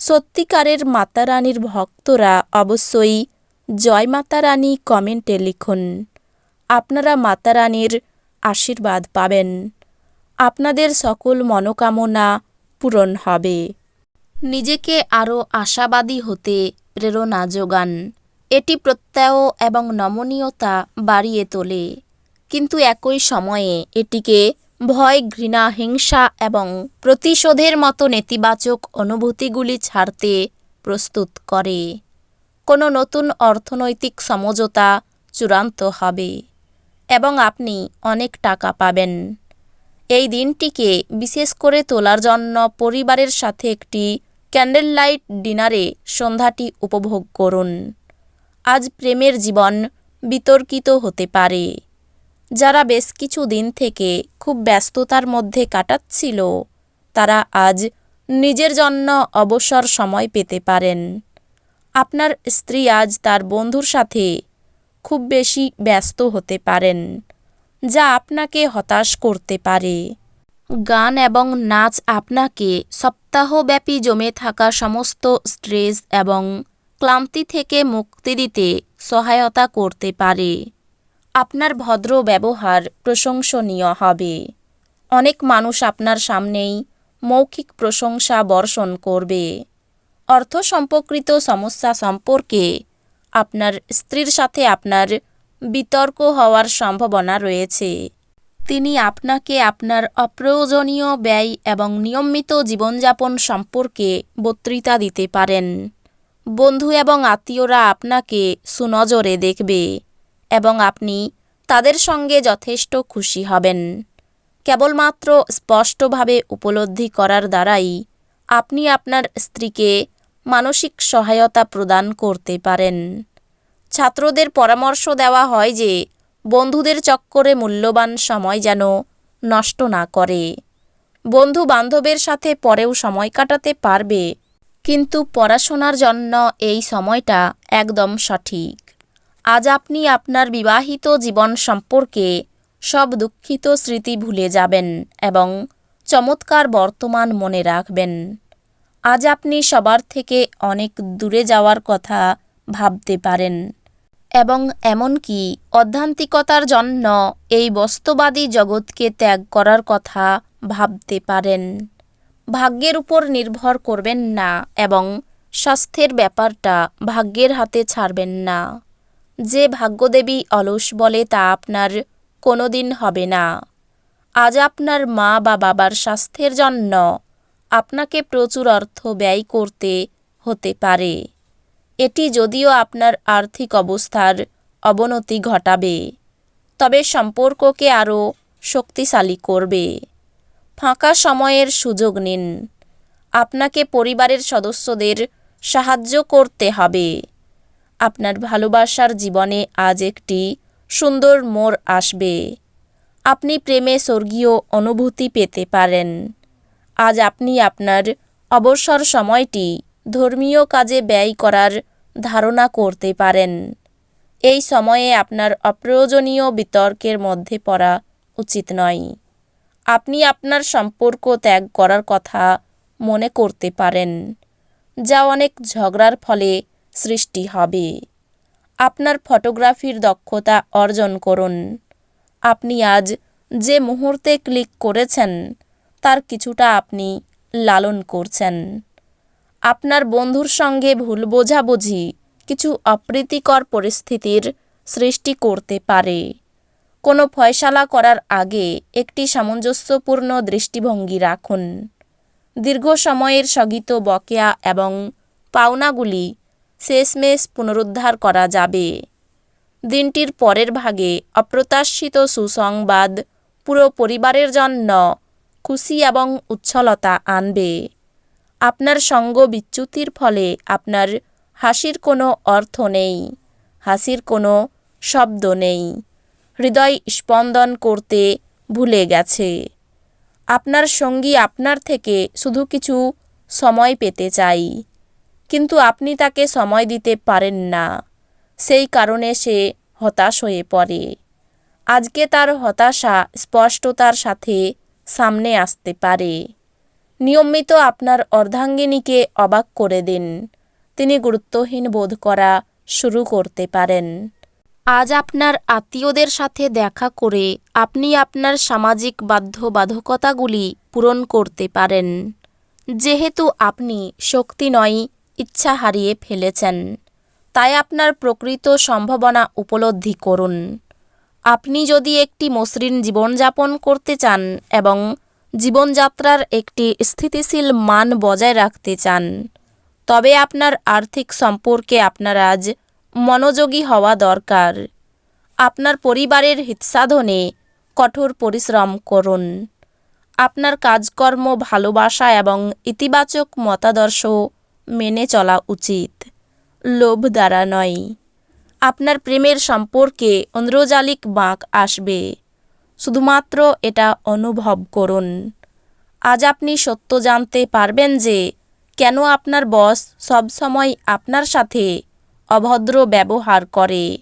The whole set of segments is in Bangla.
সত্যিকারের মাতা রানীর ভক্তরা অবশ্যই জয় মাতা রানী কমেন্টে লিখুন। আপনারা মাতা রানীর আশীর্বাদ পাবেন। আপনাদের সকল মনোকামনা পূরণ হবে। নিজেকে আরও আশাবাদী হতে প্রেরণা যোগান। এটি প্রত্যয় এবং নমনীয়তা বাড়িয়ে তোলে। কিন্তু একই সময়ে এটিকে ভয়, ঘৃণা, হিংসা এবং প্রতিশোধের মতো নেতিবাচক অনুভূতিগুলি ছাড়তে প্রস্তুত করে। কোনো নতুন অর্থনৈতিক সমঝোতা চূড়ান্ত হবে এবং আপনি অনেক টাকা পাবেন। এই দিনটিকে বিশেষ করে তোলার জন্য পরিবারের সাথে একটি ক্যান্ডেল লাইট ডিনারে সন্ধ্যাটি উপভোগ করুন। আজ প্রেমের জীবন বিতর্কিত হতে পারে। যারা বেশ কিছু দিন থেকে খুব ব্যস্ততার মধ্যে কাটাচ্ছিল, তারা আজ নিজের জন্য অবসর সময় পেতে পারেন। আপনার স্ত্রী আজ তার বন্ধুর সাথে খুব বেশি ব্যস্ত হতে পারেন, যা আপনাকে হতাশ করতে পারে। গান এবং নাচ আপনাকে সপ্তাহব্যাপী জমে থাকা সমস্ত স্ট্রেস এবং ক্লান্তি থেকে মুক্তি দিতে সহায়তা করতে পারে। আপনার ভদ্র ব্যবহার প্রশংসনীয় হবে। অনেক মানুষ আপনার সামনেই মৌখিক প্রশংসা বর্ষণ করবে। অর্থ সম্পর্কিত সমস্যা সম্পর্কে আপনার স্ত্রীর সাথে আপনার বিতর্ক হওয়ার সম্ভাবনা রয়েছে। তিনি আপনাকে আপনার অপ্রয়োজনীয় ব্যয় এবং নিয়মিত জীবনযাপন সম্পর্কে বক্তৃতা দিতে পারেন। বন্ধু এবং আত্মীয়রা আপনাকে সুনজরে দেখবে। এবং আপনি তাদের সঙ্গে যথেষ্ট খুশি হবেন। কেবলমাত্র স্পষ্টভাবে উপলব্ধি করার দ্বারাই আপনি আপনার স্ত্রীকে মানসিক সহায়তা প্রদান করতে পারেন। ছাত্রদের পরামর্শ দেওয়া হয় যে, বন্ধুদের চক্করে মূল্যবান সময় যেন নষ্ট না করে। বন্ধু বান্ধবের সাথে পরেও সময় কাটাতে পারবে, কিন্তু পড়াশোনার জন্য এই সময়টা একদম সঠিক। আজ আপনি আপনার বিবাহিত জীবন সম্পর্কে সব দুঃখিত স্মৃতি ভুলে যাবেন এবং চমৎকার বর্তমান মনে রাখবেন। আজ আপনি সবার থেকে অনেক দূরে যাওয়ার কথা ভাবতে পারেন এবং এমনকি অধ্যান্তিকতার জন্য এই বস্তুবাদী জগৎকে ত্যাগ করার কথা ভাবতে পারেন। ভাগ্যের উপর নির্ভর করবেন না এবং স্বাস্থ্যের ব্যাপারটা ভাগ্যের হাতে ছাড়বেন না। যে ভাগ্যদেবী অলস বলে তা আপনার কোনো দিন হবে না। আজ আপনার মা বা বাবার স্বাস্থ্যের জন্য আপনাকে প্রচুর অর্থ ব্যয় করতে হতে পারে। এটি যদিও আপনার আর্থিক অবস্থার অবনতি ঘটাবে, তবে সম্পর্ককে আরও শক্তিশালী করবে। ফাঁকা সময়ের সুযোগ নিন। আপনাকে পরিবারের সদস্যদের সাহায্য করতে হবে। আপনার ভালোবাসার জীবনে আজ একটি সুন্দর মোড় আসবে। আপনি প্রেমে স্বর্গীয় অনুভূতি পেতে পারেন। আজ আপনি আপনার অবসর সময়টি ধর্মীয় কাজে ব্যয় করার ধারণা করতে পারেন। এই সময়ে আপনার অপ্রয়োজনীয় বিতর্কের মধ্যে পড়া উচিত নয়। আপনি আপনার সম্পর্ক ত্যাগ করার কথা মনে করতে পারেন, যা অনেক ঝগড়ার ফলে সৃষ্টি হবে। আপনার ফটোগ্রাফির দক্ষতা অর্জন করুন। আপনি আজ যে মুহূর্তে ক্লিক করেছেন, তার কিছুটা আপনি লালন করছেন। আপনার বন্ধুর সঙ্গে ভুল বোঝাবুঝি কিছু অপ্রীতিকর পরিস্থিতির সৃষ্টি করতে পারে। কোনো ফয়সালা করার আগে একটি সামঞ্জস্যপূর্ণ দৃষ্টিভঙ্গি রাখুন। দীর্ঘ সময়ের স্থগিত বকেয়া এবং পাওনাগুলি শেষমেশ পুনরুদ্ধার করা যাবে। দিনটির পরের ভাগে অপ্রত্যাশিত সুসংবাদ পুরো পরিবারের জন্য খুশি এবং উচ্ছলতা আনবে। আপনার সঙ্গ বিচ্যুতির ফলে আপনার হাসির কোনো অর্থ নেই, হাসির কোনো শব্দ নেই। হৃদয় স্পন্দন করতে ভুলে গেছে। আপনার সঙ্গী আপনার থেকে শুধু কিছু সময় পেতে চাই। কিন্তু আপনি তাকে সময় দিতে পারেন না। সেই কারণে সে হতাশ হয়ে পড়ে। আজকে তার হতাশা স্পষ্টতার সাথে সামনে আসতে পারে। নিয়মিত আপনার অর্ধাঙ্গিনীকে অবাক করে দিন। তিনি গুরুত্বহীন বোধ করা শুরু করতে পারেন। আজ আপনার আত্মীয়দের সাথে দেখা করে আপনি আপনার সামাজিক বাধ্যবাধকতাগুলি পূরণ করতে পারেন। যেহেতু আপনি শক্তি নয় ইচ্ছা হারিয়ে ফেলেছেন। তাই আপনার প্রকৃত সম্ভাবনা উপলব্ধি করুন। আপনি যদি একটি মসৃণ জীবনযাপন করতে চান এবং জীবনযাত্রার একটি স্থিতিশীল মান বজায় রাখতে চান, তবে আপনার আর্থিক সম্পর্কে আপনার আজ মনোযোগী হওয়া দরকার। আপনার পরিবারের হিতসাধনে কঠোর পরিশ্রম করুন। আপনার কাজকর্ম ভালোবাসা এবং ইতিবাচক মতাদর্শ মেনে চলা উচিত। লোভ দ্বারা নয়। আপনার প্রেমের সম্পর্কে ঐন্দ্রজালিক বাঁক আসবে। শুধুমাত্র এটা অনুভব করুন। আজ আপনি সত্য জানতে পারবেন যে কেন আপনার বস সবসময় আপনার সাথে অভদ্র ব্যবহার করে।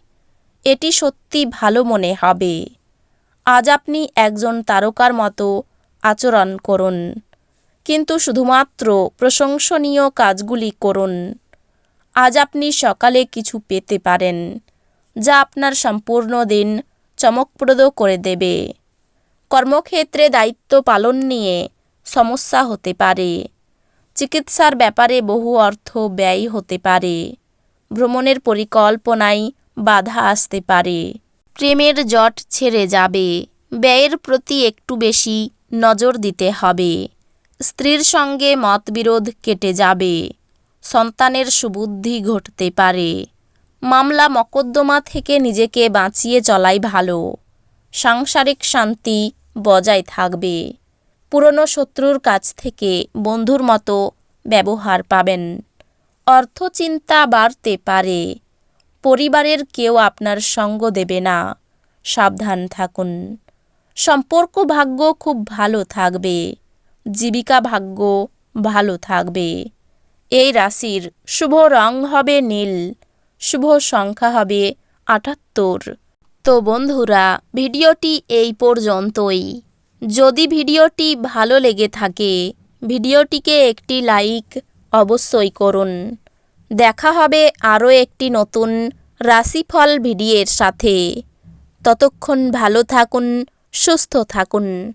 এটি সত্যি ভালো মনে হবে। আজ আপনি একজন তারকার মতো আচরণ করুন। কিন্তু শুধুমাত্র প্রশংসনীয় কাজগুলি করুন। আজ আপনি সকালে কিছু পেতে পারেন, যা আপনার সম্পূর্ণ দিন চমকপ্রদ করে দেবে। কর্মক্ষেত্রে দায়িত্ব পালন নিয়ে সমস্যা হতে পারে, চিকিৎসার ব্যাপারে বহু অর্থ ব্যয় হতে পারে, ভ্রমণের পরিকল্পনায় বাধা আসতে পারে, প্রেমের জট ছেড়ে যাবে, ব্যয়ের প্রতি একটু বেশি নজর দিতে হবে। স্ত্রীর সঙ্গে মতবিরোধ কেটে যাবে। সন্তানের সুবুদ্ধি ঘটতে পারে। মামলা মকদ্দমা থেকে নিজেকে বাঁচিয়ে চলাই ভালো। সাংসারিক শান্তি বজায় থাকবে। পুরনো শত্রুর কাছ থেকে বন্ধুর মতো ব্যবহার পাবেন। অর্থচিন্তা বাড়তে পারে। পরিবারের কেউ আপনার সঙ্গ দেবে না। সাবধান থাকুন। সম্পর্ক ভাগ্য খুব ভালো থাকবে। জীবিকা ভাগ্য ভালো থাকবে। এই রাশির শুভ রং হবে নীল, শুভ সংখ্যা হবে আটাত্তর। তো বন্ধুরা, ভিডিওটি এই পর্যন্তই। যদি ভিডিওটি ভালো লেগে থাকে, ভিডিওটিকে একটি লাইক অবশ্যই করুন। দেখা হবে আরও একটি নতুন রাশিফল ভিডিওর সাথে। ততক্ষণ ভালো থাকুন, সুস্থ থাকুন।